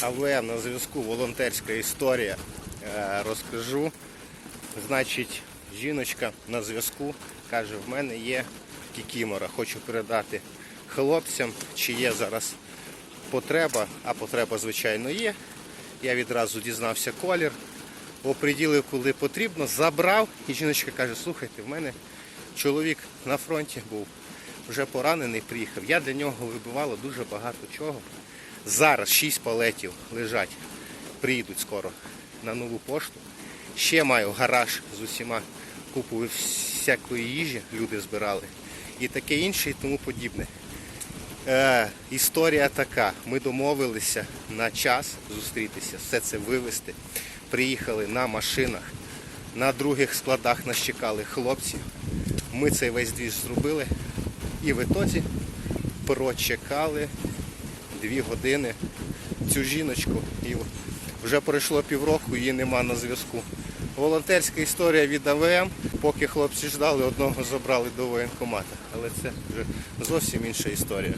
АВМ на зв'язку, волонтерська історія. Е, Розкажу. Значить, жіночка на зв'язку каже, в мене є кікімора, хочу передати хлопцям, чи є зараз потреба, а потреба, звичайно, є. Я відразу дізнався колір, оприділив, коли потрібно, забрав. І жіночка каже, слухайте, в мене чоловік на фронті був, вже поранений, приїхав. Я для нього вибивала дуже багато чого. Зараз 6 палетів лежать, приїдуть скоро на нову пошту. Ще маю гараж з усіма купою всякої їжі, люди збирали. І таке інше, і тому подібне. Е, історія така. Ми домовилися на час зустрітися, все це вивезти. Приїхали на машинах. На других складах нас чекали хлопці. Ми цей весь двіж зробили. І в ітоці прочекали дві години цю жіночку. І вже пройшло півроку, її нема на зв'язку. Волонтерська історія від АВМ. Поки хлопці ждали, одного забрали до воєнкомата. Але це вже зовсім інша історія.